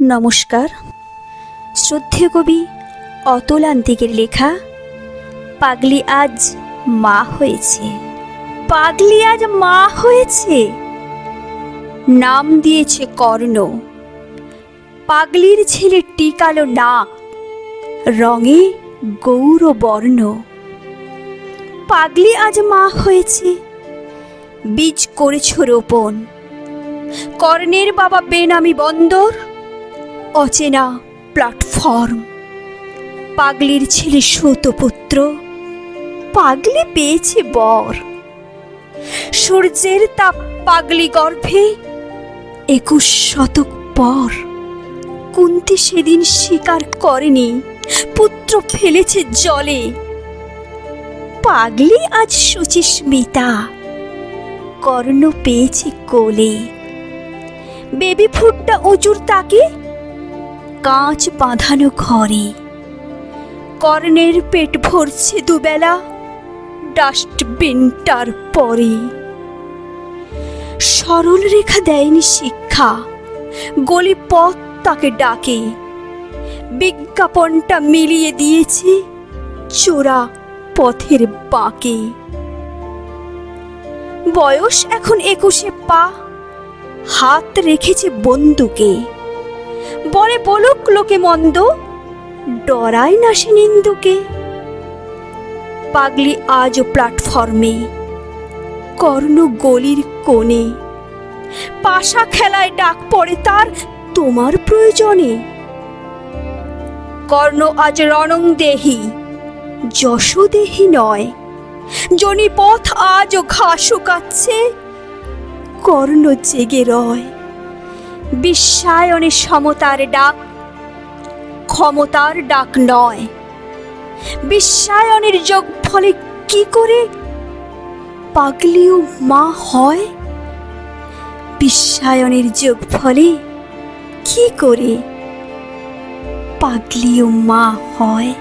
নমস্কার। শ্রদ্ধেয় কবি অতলান্তিকের লেখা, পাগলি আজ মা হয়েছে। পাগলি আজ মা হয়েছে। নাম দিয়েছে কর্ণ। পাগলির ছেলে টিকালো নাক রঙে গৌরবর্ণ পাগলি আজ মা হয়েছে। বীজ করেছ রোপণ। কর্ণের বাবা বেনামি বন্দর। অচেনা প্ল্যাটফর্ম। পাগলির ছেলে সৌতপুত্র। পাগলি পেয়েছে বর। সূর্যের তাপ পাগলি গর্ভে। একুশ শতক পর কুন্তি সেদিন স্বীকার করেনি, পুত্র ফেলেছে জলে। পাগলি আজ সুচিস্মিতা কর্ণ পেয়েছে কোলে। বেবি ফুটটা উঁচুর তাকে কাঁচ বাঁধানো ঘরে। কর্ণের পেট ভরছে দুবেলা ডাস্টবিনটার পরে। সরল রেখা দেয়নি শিক্ষা, গলি পথ তাকে ডাকে। বিজ্ঞাপনটা মিলিয়ে দিয়েছে চোরা পথের বাঁকে। বয়স এখন একুশে পা, হাত রেখেছে বন্দুকে। বলে বলুক লোকে মন্দ। ডরায় না সে নিন্দুকে। পাগলি আজও প্ল্যাটফর্মে কর্ণ গলির কোণে। পাশা খেলায় ডাক পড়ে তার তোমার প্রয়োজনে। কর্ণ আজ রণং দেহি যশোদেহি নয়। জনি পথ আজও ঘাস শুকাচ্ছে কর্ণ জেগে রয়। বিশ্বায়নে সমতার ডাক, ক্ষমতার ডাক নয়। বিশ্বায়নের যোগ ফলে কি করে পাগলিও মা হয়? বিশ্বায়নের যোগ ফলে কি করে পাগলিও মা হয়?